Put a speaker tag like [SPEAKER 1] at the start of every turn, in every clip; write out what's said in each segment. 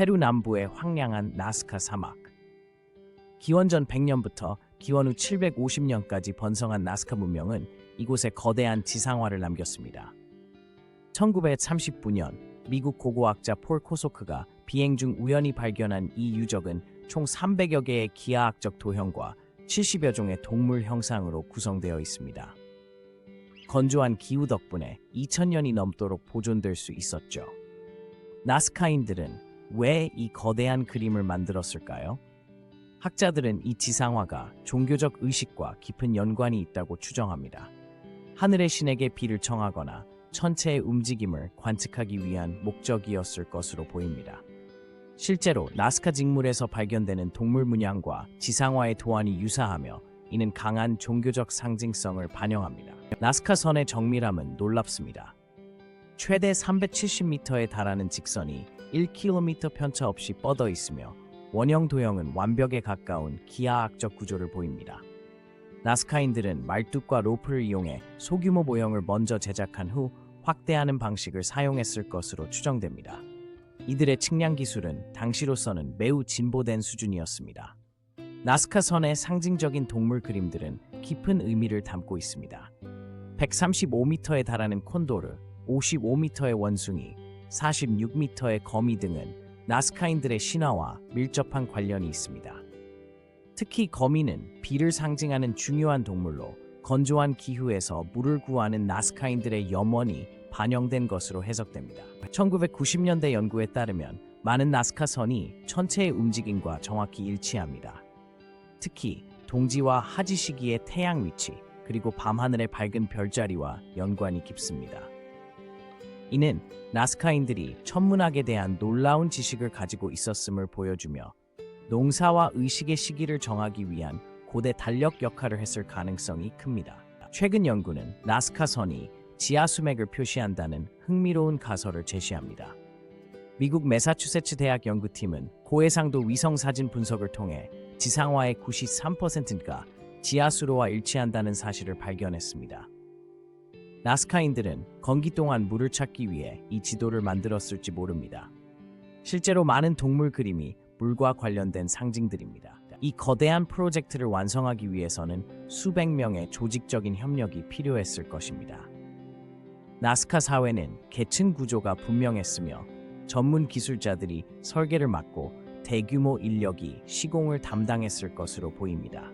[SPEAKER 1] 페루 남부의 황량한 나스카 사막. 기원전 100년부터 기원 후 750년까지 번성한 나스카 문명은 이곳에 거대한 지상화를 남겼습니다. 1939년 미국 고고학자 폴 코소크가 비행 중 우연히 발견한 이 유적은 총 300여 개의 기하학적 도형과 70여 종의 동물 형상으로 구성되어 있습니다. 건조한 기후 덕분에 2000년이 넘도록 보존될 수 있었죠. 나스카인들은 왜 이 거대한 그림을 만들었을까요? 학자들은 이 지상화가 종교적 의식과 깊은 연관이 있다고 추정합니다. 하늘의 신에게 비를 청하거나 천체의 움직임을 관측하기 위한 목적이었을 것으로 보입니다. 실제로 나스카 직물에서 발견되는 동물 문양과 지상화의 도안이 유사하며 이는 강한 종교적 상징성을 반영합니다. 나스카 선의 정밀함은 놀랍습니다. 최대 370m에 달하는 직선이 1km 편차 없이 뻗어 있으며 원형 도형은 완벽에 가까운 기하학적 구조를 보입니다. 나스카인들은 말뚝과 로프를 이용해 소규모 모형을 먼저 제작한 후 확대하는 방식을 사용했을 것으로 추정됩니다. 이들의 측량 기술은 당시로서는 매우 진보된 수준이었습니다. 나스카 선의 상징적인 동물 그림들은 깊은 의미를 담고 있습니다. 135m에 달하는 콘도르, 55m의 원숭이, 46m의 거미 등은 나스카인들의 신화와 밀접한 관련이 있습니다. 특히 거미는 비를 상징하는 중요한 동물로 건조한 기후에서 물을 구하는 나스카인들의 염원이 반영된 것으로 해석됩니다. 1990년대 연구에 따르면 많은 나스카 선이 천체의 움직임과 정확히 일치합니다. 특히 동지와 하지 시기의 태양 위치 그리고 밤하늘의 밝은 별자리와 연관이 깊습니다. 이는 나스카인들이 천문학에 대한 놀라운 지식을 가지고 있었음을 보여주며 농사와 의식의 시기를 정하기 위한 고대 달력 역할을 했을 가능성이 큽니다. 최근 연구는 나스카 선이 지하 수맥을 표시한다는 흥미로운 가설을 제시합니다. 미국 매사추세츠 대학 연구팀은 고해상도 위성 사진 분석을 통해 지상화의 93%가 지하수로와 일치한다는 사실을 발견했습니다. 나스카인들은 건기 동안 물을 찾기 위해 이 지도를 만들었을지 모릅니다. 실제로 많은 동물 그림이 물과 관련된 상징들입니다. 이 거대한 프로젝트를 완성하기 위해서는 수백 명의 조직적인 협력이 필요했을 것입니다. 나스카 사회는 계층 구조가 분명했으며 전문 기술자들이 설계를 맡고 대규모 인력이 시공을 담당했을 것으로 보입니다.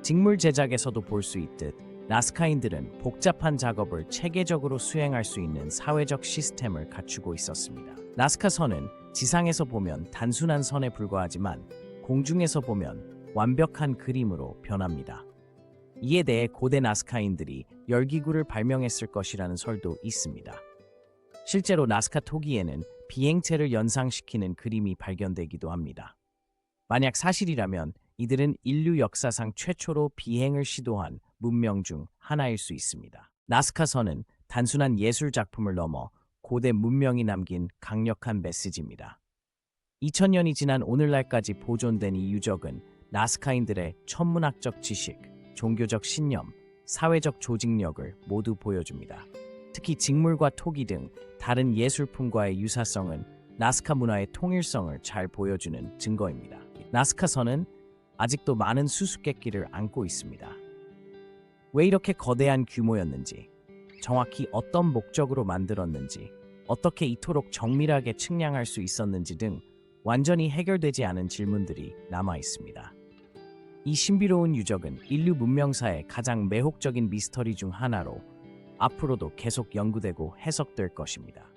[SPEAKER 1] 직물 제작에서도 볼 수 있듯 나스카인들은 복잡한 작업을 체계적으로 수행할 수 있는 사회적 시스템을 갖추고 있었습니다. 나스카 선은 지상에서 보면 단순한 선에 불과하지만 공중에서 보면 완벽한 그림으로 변합니다. 이에 대해 고대 나스카인들이 열기구를 발명했을 것이라는 설도 있습니다. 실제로 나스카 토기에는 비행체를 연상시키는 그림이 발견되기도 합니다. 만약 사실이라면 이들은 인류 역사상 최초로 비행을 시도한 문명 중 하나일 수 있습니다. 나스카선은 단순한 예술 작품을 넘어 고대 문명이 남긴 강력한 메시지입니다. 2000년이 지난 오늘날까지 보존된 이 유적은 나스카인들의 천문학적 지식, 종교적 신념, 사회적 조직력을 모두 보여줍니다. 특히 직물과 토기 등 다른 예술품과의 유사성은 나스카 문화의 통일성을 잘 보여주는 증거입니다. 나스카선은 아직도 많은 수수께끼를 안고 있습니다. 왜 이렇게 거대한 규모였는지, 정확히 어떤 목적으로 만들었는지, 어떻게 이토록 정밀하게 측량할 수 있었는지 등 완전히 해결되지 않은 질문들이 남아 있습니다. 이 신비로운 유적은 인류 문명사의 가장 매혹적인 미스터리 중 하나로 앞으로도 계속 연구되고 해석될 것입니다.